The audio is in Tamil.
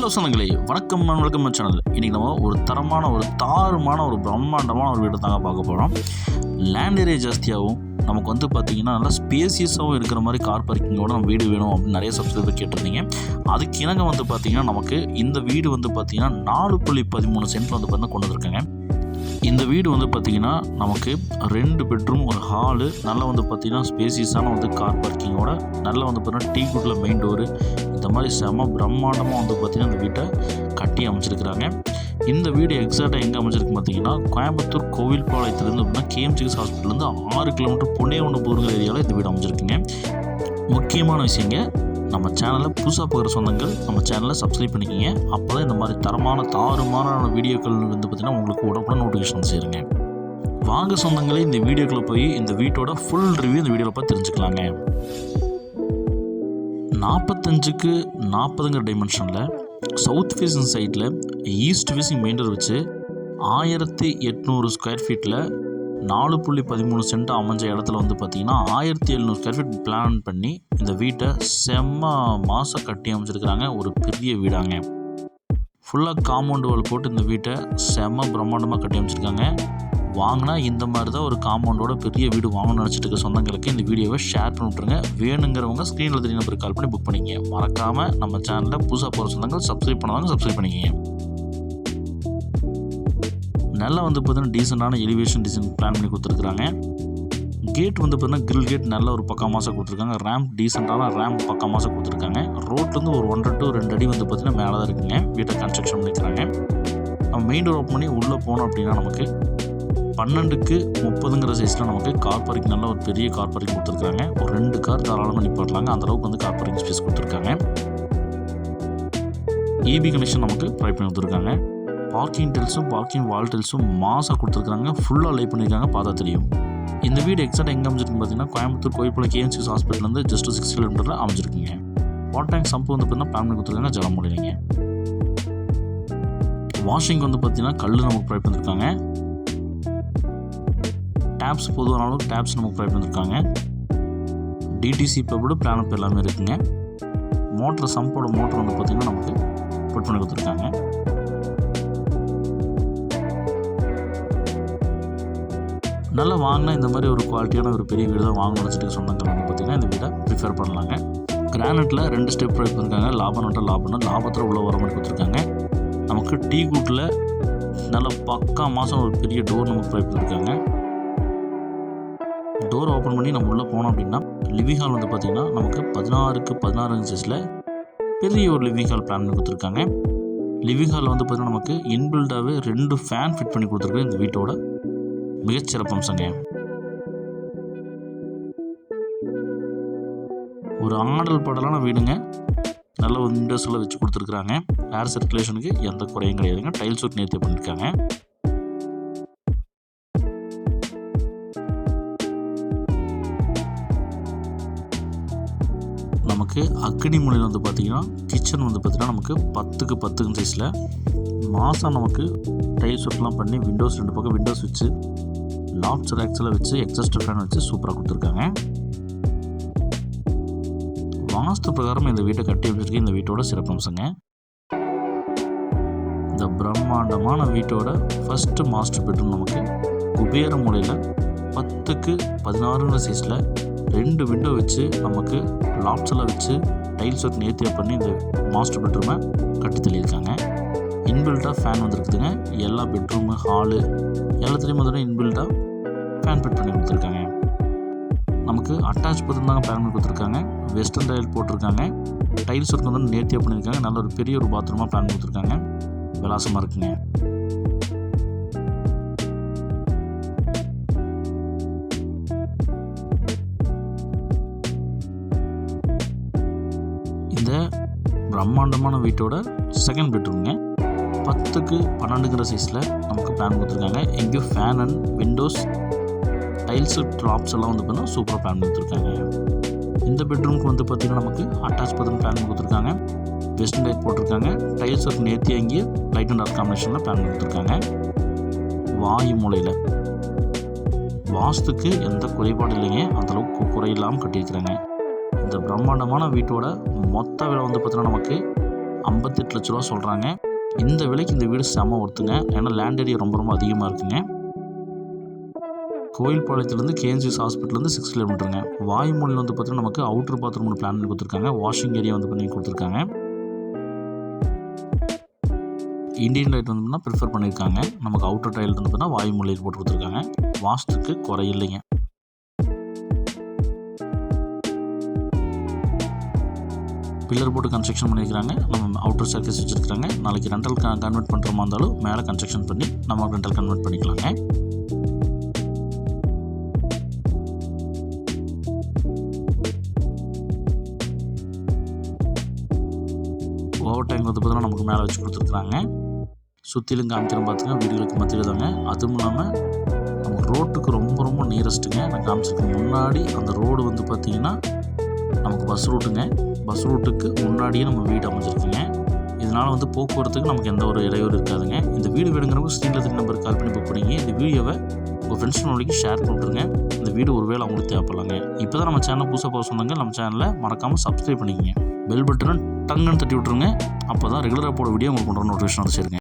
ஹலோ சொந்தங்களே வணக்கம் நான் வணக்கம் சேனல். இன்றைக்கி நம்ம ஒரு தரமான ஒரு தாறுமான ஒரு பிரம்மாண்டமான ஒரு வீடு தாங்க பார்க்க போகிறோம் லேண்ட் ஏரியா ஜாஸ்தியாகவும் நமக்கு வந்து பார்த்திங்கன்னா நல்லா ஸ்பேசியஸாகவும் இருக்கிற மாதிரி கார் பார்க்கிங்கோட நம்ம வீடு வேணும் அப்படின்னு நிறைய சப்ஸ்கிரைபர் கேட்டிருந்தீங்க. அதுக்கு இணங்க வந்து பார்த்திங்கன்னா நமக்கு இந்த வீடு வந்து பார்த்திங்கன்னா நாலு புள்ளி பதிமூணு சென்ட் வந்து பார்த்தீங்கன்னா கொண்டு வந்திருக்காங்க. இந்த வீடு வந்து பார்த்திங்கன்னா நமக்கு ரெண்டு பெட்ரூம் ஒரு ஹாலு நல்லா வந்து பார்த்திங்கன்னா ஸ்பேசியஸான வந்து கார் பார்க்கிங்கோட நல்லா வந்து பார்த்திங்கன்னா டீ குட்டில் மெயின் டோரு இந்த மாதிரி செம பிரம்மாண்டமாக வந்து பார்த்திங்கன்னா அந்த வீட்டை கட்டி அமைச்சிருக்கிறாங்க. இந்த வீடு எக்ஸாக்டாக எங்கே அமைச்சிருக்கு பார்த்தீங்கன்னா கோயம்புத்தூர் கோவில்பாளையத்துலேருந்து அப்படின்னா கேஎம்சிஎஸ் ஹாஸ்பிட்டல்லேருந்து ஆறு கிலோமீட்டர் புனே ஒன்று போருங்கிற ஏரியாவில் இந்த வீடு அமைச்சிருக்குங்க முக்கியமான விஷயங்க நம்ம சேனலை புதுசாக போகிற சொந்தங்கள் நம்ம சேனலை சப்ஸ்கிரைப் பண்ணிக்கிங்க. அப்போ தான் இந்த மாதிரி தரமான தாறுமான வீடியோக்கள் வந்து பார்த்திங்கன்னா உங்களுக்கு உடம்புடன் நோட்டிஃபிகேஷன் சேருங்க. வாங்க சொந்தங்களே இந்த வீடியோக்குள்ளே போய் இந்த வீட்டோட ஃபுல் ரிவ்யூ இந்த வீடியோவில் பார்த்து தெரிஞ்சுக்கலாங்க. நாற்பத்தஞ்சுக்கு நாற்பதுங்கிற டைமென்ஷனில் சவுத் ஃபேஸிங் சைட்டில் ஈஸ்ட் ஃபேஸிங் மெயின்டர் வச்சு ஆயிரத்தி எட்நூறு ஸ்கொயர் ஃபீட்டில் நாலு புள்ளி பதிமூணு சென்ட் அமைஞ்ச இடத்துல வந்து பார்த்திங்கன்னா ஆயிரத்தி எழுநூறு ஸ்கொயர் ஃபீட் பிளான் பண்ணி இந்த வீட்டை செம்ம மாதம் கட்டி அமைச்சிருக்கிறாங்க. ஒரு பெரிய வீடாங்க. ஃபுல்லாக காம்பவுண்ட் வால் போட்டு இந்த வீட்டை செம்ம பிரம்மாண்டமாக கட்டி அமைச்சிருக்காங்க. வாங்கினா இந்த மாதிரி தான் ஒரு காம்பவுண்டோட பெரிய வீடு வாங்கணும்னு நினச்சிட்டு இருக்க சொந்தங்களுக்கு இந்த வீடியோவை ஷேர் பண்ணி விட்ருங்க வேணுங்கிறவங்க ஸ்க்ரீனில் தெரிய நம்பருக்கு கால் பண்ணி புக் பண்ணிக்கங்க. மறக்காமல் நம்ம சேனலில் புதுசாக போகிற சொந்தங்கள் சப்ஸ்கிரைப் பண்ணாங்க சப்ஸ்கிரைப் பண்ணிக்கங்க. நல்லா வந்து பார்த்தீங்கன்னா டீசெண்டான எலிவேஷன் டிசைன் பிளான் பண்ணி கொடுத்துருக்குறாங்க. கேட் வந்து பார்த்தீங்கன்னா கிரில் கேட் நல்ல ஒரு பக்கம் மாதம் கொடுத்துருக்காங்க. ரேம்ப் டீசெண்டான ரேம்ப் பக்கம் மாதம் கொடுத்துருக்காங்க. ரோட்லேருந்து ஒரு ஒன்றரை டு ரெண்டு அடி வந்து பார்த்தீங்கன்னா மேலே தான் இருக்குங்க. வீட்டை கன்ஸ்ட்ரக்ஷன் பண்ணிக்கிறாங்க. நம்ம மெயின் டோர் ஓப்பன் பண்ணி உள்ளே போனோம் அப்படின்னா நமக்கு பன்னெண்டுக்கு முப்பதுங்கிற சைஸில் நமக்கு கார் பார்க்கிங் நல்ல ஒரு பெரிய கார் பார்க்கிங் கொடுத்துருக்காங்க. ஒரு ரெண்டு கார் தாராளமாக நிப்பாட்டலாங்க. அந்தளவுக்கு வந்து கார் பார்க்கிங் ஸ்பேஸ் கொடுத்துருக்காங்க. இபி கனெக்ஷன் நமக்கு ப்ரொவைட் பண்ணி கொடுத்துருக்காங்க பார்க்கிங் டெல்ஸும் பார்க்கிங் வால் டெல்ஸும் மாசாக கொடுத்துருக்காங்க. ஃபுல்லாக லை பண்ணியிருக்காங்க பார்த்தா தெரியும். இந்த வீடு எக்ஸாக்ட் எங்கே அமைச்சிருக்குன்னு பார்த்தீங்கன்னா கோயம்புத்தூர் கோயில்புல கேஎன்சிஎஸ் ஹாஸ்பிட்டல்லேருந்து ஜஸ்ட் சிக்ஸ் கிலோமீட்டரில் அமைச்சிருக்கீங்க வாட்டர் டேங்க் சம்பு வந்து பார்த்தீங்கன்னா பிளான் பண்ணி கொடுத்துருக்காங்க. ஜலம் முடியலைங்க வாஷிங் வந்து பார்த்தீங்கன்னா கல் நமக்கு ப்ரொவைட் பண்ணியிருக்காங்க டேப்ஸ் பொதுவானாலும் டேப்ஸ் நமக்கு ப்ரொவைட் பண்ணியிருக்காங்க டிடிசி பப்போட பிளான் எல்லாமே இருக்குதுங்க மோட்டர் சம்போட மோட்டர் வந்து பார்த்திங்கன்னா நமக்கு புட் பண்ணி கொடுத்துருக்காங்க. நல்லா வாங்கினா இந்த மாதிரி ஒரு குவாலிட்டியான ஒரு பெரிய வீடு தான் வாங்கணும்னு வச்சுட்டு சொன்னாங்க வந்து பார்த்திங்கன்னா இந்த வீடை ப்ரிஃபர் பண்ணலாங்க. கிரானைட்டில் ரெண்டு ஸ்டெப் ப்ரொவைட் பண்ணியிருக்காங்க லாபம் நட்டால் லாபம்னா லாபத்தில் உள்ள வர மாதிரி கொடுத்துருக்காங்க. நமக்கு டீ கூட்டில் நல்ல பக்கா மாதம் ஒரு பெரிய டோர் நமக்கு ப்ரொவைட் பண்ணியிருக்காங்க டோர் ஓப்பன் பண்ணி நம்ம உள்ளே போனோம் அப்படின்னா லிவிங் ஹால் வந்து பார்த்திங்கன்னா நமக்கு பதினாறுக்கு பதினாறு இன்ச்சஸில் பெரிய ஒரு லிவிங் ஹால் பிளான் பண்ணி கொடுத்துருக்காங்க. லிவிங் ஹாலில் வந்து பார்த்திங்கன்னா நமக்கு இன்பில்டாகவே ரெண்டு ஃபேன் ஃபிட் பண்ணி கொடுத்துருக்கு இந்த வீட்டோட மிகச்சிறப்பு அம்சங்க. ஒரு ஆடல் பாடலான வீடுங்க. நல்ல விண்டோஸில் வச்சு கொடுத்துருக்குறாங்க. ஏர் சர்க்குலேஷனுக்கு எந்த குறையும் கிடையாதுங்க. டைல்ஸ் ஒர்க் நேர்த்தி பண்ணியிருக்காங்க. நமக்கு அக்னி மூலையில் வந்து பார்த்திங்கன்னா கிச்சன் வந்து பார்த்திங்கன்னா நமக்கு பத்துக்கு பத்துக்கு சைஸில் மாதம் நமக்கு டைல்ஸ் ஒர்க்லாம் பண்ணி விண்டோஸ் ரெண்டு பக்கம் விண்டோஸ் வச்சு லாப்ஸ் ரேக்ஸில் வச்சு எக்ஸஸ்டர் ஃபேன் வச்சு சூப்பராக கொடுத்துருக்காங்க. வாஸ்து பிரகாரம் இந்த வீட்டை கட்டி வச்சிருக்க இந்த வீட்டோட சிறப்பம்சங்க இந்த பிரம்மாண்டமான வீட்டோட ஃபஸ்ட்டு மாஸ்டர் பெட்ரூம் நமக்கு குபேர மூலையில் பத்துக்கு பதினாறுங்கிற சைஸில் ரெண்டு விண்டோ வச்சு நமக்கு லாப்ஸில் வச்சு டைல்ஸ் ஒர்க் நேர்த்தியாக பண்ணி இந்த மாஸ்டர் பெட்ரூமை கட்டி தள்ளியிருக்காங்க. இன்பில்ட்டாக ஃபேன் வந்துருக்குதுங்க. எல்லா பெட்ரூமு ஹாலு எல்லாத்துலேயும் வந்து இன்பில்ட்டாக ஃபேன் ஃபிட் பண்ணி கொடுத்துருக்காங்க. நமக்கு அட்டாச் பார்த்துருந்தாங்க ஃபேன் பண்ணி கொடுத்துருக்காங்க. வெஸ்டர்ன் டைல் போட்டிருக்காங்க. டைல்ஸ் ஒர்க் வந்து நேர்த்தியாக பண்ணியிருக்காங்க. நல்ல ஒரு பெரிய ஒரு பாத்ரூமாக பிளான் கொடுத்துருக்காங்க. விலாசமாக இருக்குங்க. பிரம்மாண்டமான வீட்டோட செகண்ட் பெட்ரூம்ங்க பத்துக்கு பன்னெண்டுங்கிற சைஸில் நமக்கு பிளான் கொடுத்துருக்காங்க. எங்கேயும் fan and windows tiles drops எல்லாம் வந்து பார்த்தீங்கன்னா சூப்பராக பிளான் கொடுத்துருக்காங்க. இந்த பெட்ரூமுக்கு வந்து பார்த்திங்கன்னா நமக்கு அட்டாச் பத்திரம் பிளான் கொடுத்துருக்காங்க. வெஸ்டர்ன் லைட் போட்டிருக்காங்க. டைல்ஸ் ஒர்க் நேர்த்தி அங்கேயே லைட் அண்ட் டார்க் காம்பினேஷனில் பிளான் கொடுத்துருக்காங்க. வாயு மூலையில். வாஸ்துக்கு எந்த குறைபாடும் இல்லைங்க. அந்தளவுக்கு குறை இல்லாமல் கட்டியிருக்கிறாங்க. இந்த பிரம்மாண்டமான வீட்டோட மொத்த விலை வந்து பார்த்தீங்கன்னா நமக்கு ஐம்பத்தெட்டு லட்ச ரூபா சொல்கிறாங்க இந்த விலைக்கு இந்த வீடு செம ஒருத்துங்க ஏன்னா லேண்ட் ஏரியா ரொம்ப ரொம்ப அதிகமாக இருக்குங்க. கோயில்பாளையத்துலேருந்து கேஎன்சிஎஸ் ஹாஸ்பிட்டல்லேருந்து சிக்ஸ் கிலோமீட்டருங்க வாய்மொழியில் வந்து பார்த்தீங்கன்னா நமக்கு அவுட்டர் பாத்ரூம் ஒன்று பிளான் பண்ணி கொடுத்துருக்காங்க. வாஷிங் ஏரியா வந்து பண்ணி கொடுத்துருக்காங்க. இந்தியன் லைட் வந்து ப்ரிஃபர் பண்ணியிருக்காங்க நமக்கு அவுட்டர் டைல் வந்து பார்த்தீங்கன்னா வாயுமொழியில் போட்டு கொடுத்துருக்காங்க. வாஸ்துக்கு குறையில்லைங்க பில்லர் போட்டு கன்ஸ்ட்ரக்ஷன் பண்ணியிருக்காங்க நம்ம அவுட்டர் சர்க்கஸ் வச்சுருக்காங்க நாளைக்கு ரெண்டல் கன்வெர்ட் பண்ணுற மாதிரி இருந்தாலும் மேலே கன்ஸ்ட்ரக்ஷன் பண்ணி நம்ம ரெண்டல் கன்வெர்ட் பண்ணிக்கலாங்க. ஓவர் டைம் வந்து பார்த்தீங்கன்னா நமக்கு மேலே வச்சு கொடுத்துருக்குறாங்க. சுற்றிலும் காமிக்கிறோம் பார்த்துங்க வீடுகளுக்கு மத்தியில் தாங்க. அதுவும் இல்லாமல் நம்ம ரோட்டுக்கு ரொம்ப ரொம்ப நியரஸ்ட்டுங்க நான் காமிச்சிருக்கேன் முன்னாடி அந்த ரோடு வந்து பார்த்திங்கன்னா நமக்கு பஸ் ரூட்டுங்க பஸ் ரூட்டுக்கு முன்னாடியே நம்ம வீடு அமைஞ்சிருக்குங்க. இதனால் வந்து போக்குவரத்துக்கு நமக்கு எந்த ஒரு இடையூறு இருக்காதுங்க. இந்த வீடு வேணுங்கிறவங்க ஸ்க்ரீனில் நம்பர் கால் பண்ணி புக் பண்ணிங்க. இந்த வீடியோவை உங்கள் ஃப்ரெண்ட்ஸ் ஷேர் பண்ணிட்டுருங்க இந்த வீடு ஒருவேளை அவங்களுக்கு தேவைப்படலாங்க. இப்போ தான் நம்ம சேனல் புதுசாக போக சொன்னாங்க நம்ம சேனலை மறக்காமல் சப்ஸ்கிரைப் பண்ணிக்கங்க. பெல் பட்டனை டங்குன்னு தட்டி விட்ருங்க அப்போ தான் ரெகுலராக போட வீடியோ உங்களுக்கு கொண்டு நோட்டிஃபிகேஷன் சேருங்க.